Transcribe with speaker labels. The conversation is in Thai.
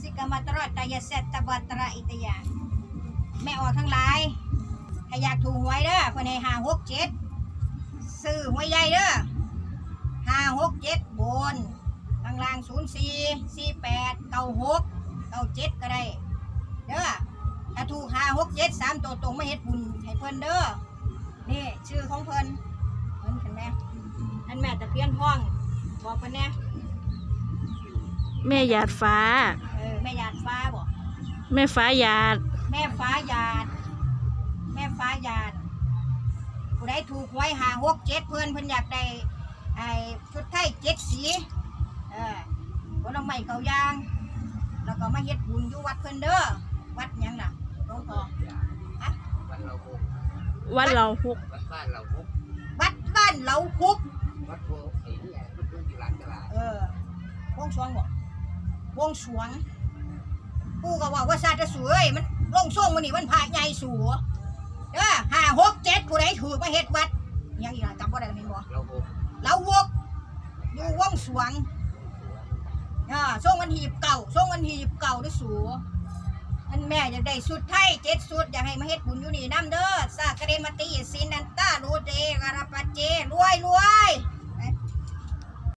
Speaker 1: สิกามาตรอดตายาเสตตะบัตระอิตยาแม่ออกทั้งหลายถ้าอยากถูกหวยเด้อเพิ่นให้ห้าหกเจ็ดซื้อหวยใหญ่เด้อห้าหกเจ็ดบนข้างล่างศูนย์สี่สี่แปดเก้าหกเก้าเจ็ดก็ได้เด้อถ้าถูกห้าหกเจ็ดสามตัวตรงไม่เฮ็ดบุญให้เพิ่นเด้อนี่ชื่อของเพิ่นเพิ่นเห็นไหมอันแม่ตะเพียนห้องบอกเพิ่นแน่
Speaker 2: แม่หยาดฟ้า
Speaker 1: ม่หยาดฟ้าบอก
Speaker 2: แม่ฟ้าหยาด
Speaker 1: แม่ฟ้าหยาด แม่ฟ้าหยาดผู้ใดถูกหวยหาหกเจ็ดเพื่อนเพิ่นอยากได้ไอ้ชุดไทยเจ็ดสีเออผลไม้เกายาง แล้วก็มาเฮ็ดบุญอยู่วัดเพิ่นเด้อวัดหยังน่ะหลวงพ่อ
Speaker 3: วันเราหก
Speaker 2: วันเราหก
Speaker 3: วัดบ้านเราหก
Speaker 1: วัดบ้านเหลาคุก
Speaker 3: วัดโพไอ้นี่มันคืออยู่หลังตลาด
Speaker 1: เออวงสวงบอกวงสวง ปูก็บอกว่าซาตะสวยมันลงช่วงมันนี่มันพาใหญ่สัวเด้อห้าหกเจ็ดผู้ใดถือมาเฮ็ดวัดยังอีกหลจำว่ได้ไหมบ่
Speaker 3: เราวก
Speaker 1: เราวกอยู่ว่องสวงอ่าช่วงวันหีบเก่าช่วงวันหีบเก่าด้วยสัวอันแม่อยากได้สุดไทยเจ็ดสุดอยากให้มาเฮ็ดบุญอยู่นี่น้ำเด้อซากระเดมาตีสิน